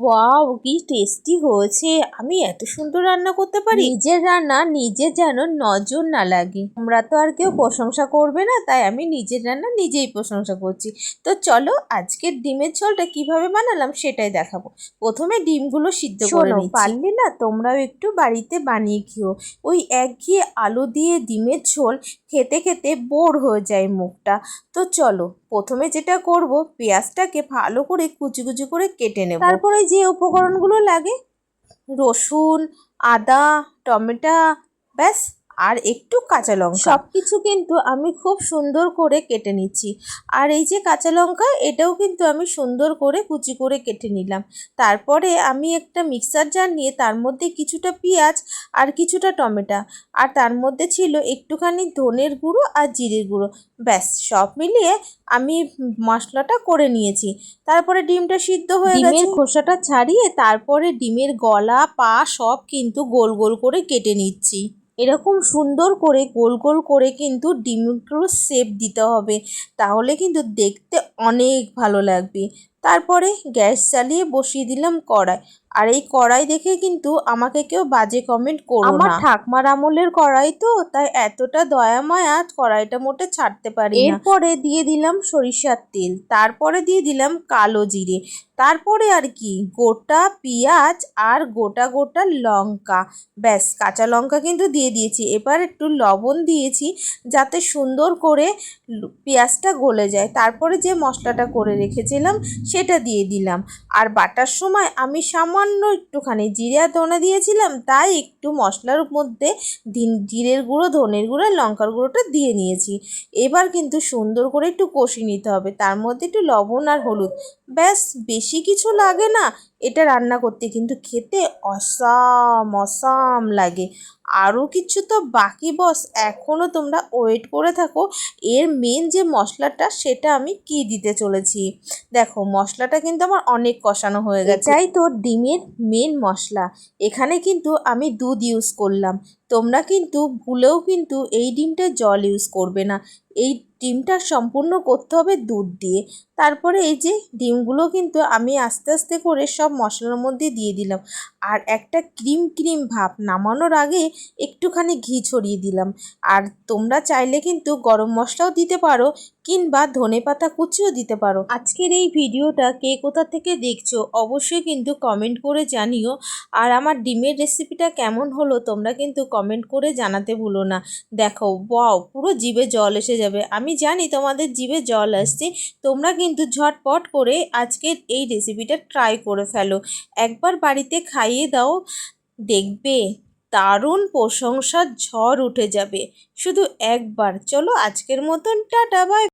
Wow কি tasty হয়েছে। আমি এত সুন্দর রান্না করতে পারি? নিজের রান্না নিজে যেন নজর না লাগে। তোমরা তো আর কেউ প্রশংসা করবে না তাই আমি নিজের রান্না নিজেই প্রশংসা করছি। তো চলো আজকের ডিমের ঝোলটা কীভাবে বানালাম সেটাই দেখাবো। প্রথমে ডিমগুলো সিদ্ধ করে পারলে না তোমরাও একটু বাড়িতে বানিয়ে খেও। ওই একঘেয়ে আলু দিয়ে ডিমের ঝোল খেতে খেতে বোর হয়ে যায় মুখটা। তো চলো প্রথমে যেটা করব, পেঁয়াজটাকে ভালো করে কুচি কুচি করে কেটে নেব। তারপরে যে উপকরণগুলো লাগে, রসুন, আদা, টমেটো, ব্যাস। আর একটু কাঁচা লঙ্কা। সব কিছু কিন্তু আমি খুব সুন্দর করে কেটে নিচ্ছি। আর এই যে কাঁচা লঙ্কা এটাও কিন্তু আমি সুন্দর করে কুচি করে কেটে নিলাম। তারপরে আমি একটা মিক্সার জার নিয়ে তার মধ্যে কিছুটা পেঁয়াজ আর কিছুটা টমেটো আর তার মধ্যে ছিল একটুখানি ধনের গুঁড়ো আর জিরের গুঁড়ো। ব্যাস সব মিলিয়ে আমি মশলাটা করে নিয়েছি। তারপরে ডিমটা সিদ্ধ হয়ে গেছে। খোসাটা ছাড়িয়ে তারপরে ডিমের গলা পা সব কিন্তু গোল গোল করে কেটে নিচ্ছি। এরকম সুন্দর করে গোল গোল করে কিন্তু ডিমগুলো শেপ দিতে হবে। তাহলে কিন্তু দেখতে অনেক ভালো লাগবে। তারপরে গ্যাস চালিয়ে বসিয়ে দিলাম কড়াই। আর এই কড়াই দেখে কিন্তু আমাকে কেউ বাজে কমেন্ট করো আমার ঠাকমার আমলের কড়াই তো তাই এতটা দয়া মায়া কড়াইটা মোটে ছাড়তে পারি এরপরে দিয়ে দিলাম সরিষার তেল। তারপরে দিয়ে দিলাম কালো জিরে। তারপরে আর কি, গোটা পেঁয়াজ আর গোটা গোটা লঙ্কা। ব্যাস, কাঁচা লঙ্কা কিন্তু দিয়ে দিয়েছি। এবার একটু লবণ দিয়েছি যাতে সুন্দর করে পেঁয়াজটা গলে যায়। তারপরে যে মশলাটা করে রেখেছিলাম সেটা দিয়ে দিলাম। আর বাটার সময় আমি সামান্য একটুখানি জিরে ধনে দিয়েছিলাম, তাই একটু মশলার মধ্যে জিরের গুঁড়ো, ধনের গুঁড়ো লঙ্কার গুঁড়োটা দিয়ে নিয়েছি। এবার কিন্তু সুন্দর করে একটু কষিয়ে নিতে হবে। তার মধ্যে একটু লবণ আর হলুদ। ব্যাস, বেশি কিছু লাগে না, এটা রান্না করতে। কিন্তু খেতে অসাম অসাম লাগে। আরও কিছু তো বাকি, বস। এখনও তোমরা ওয়েট করে থাকো। এর মেন যে মশলাটা, সেটা আমি কি দিতে চলেছি? দেখো, মশলাটা কিন্তু আমার অনেক কষানো হয়ে গেছে। এটাই তো ডিমের মেন মশলা। এখানে কিন্তু আমি দুধ ইউজ করলাম। তোমরা কিন্তু ভুলেও কিন্তু এই ডিমটা জল ইউজ করবে না। এই ডিমটা সম্পূর্ণ করতে হবে দুধ দিয়ে। তারপরে এই যে ডিমগুলো কিন্তু আমি আস্তে আস্তে করে সব মশলার মধ্যে দিয়ে দিলাম। আর একটা ক্রিম ক্রিম ভাব নামানোর আগে একটুখানি ঘি ছড়িয়ে দিলাম। আর তোমরা চাইলে কিন্তু গরম মশলাও দিতে পারো কিংবা ধনে পাতা কুচিও দিতে পারো। আজকের এই ভিডিওটা কে কোথা থেকে দেখছ অবশ্যই কিন্তু কমেন্ট করে জানিও। আর আমার ডিমের রেসিপিটা কেমন হলো তোমরা কিন্তু কমেন্ট করে জানাতে ভুলো না। দেখো, ওয়াও, পুরো জিভে জল এসে যাবে। আমি জানি তোমাদের জিভে জল আসছে, তোমরা কিন্তু ঝটপট করে আজকের এই রেসিপিটা ট্রাই করে ফেলো। একবার বাড়িতে খাইয়ে দাও, দেখবে দারুণ প্রশংসার ঝড় উঠে যাবে। শুধু একবার। চলো আজকের মতন, টাটা, বাই।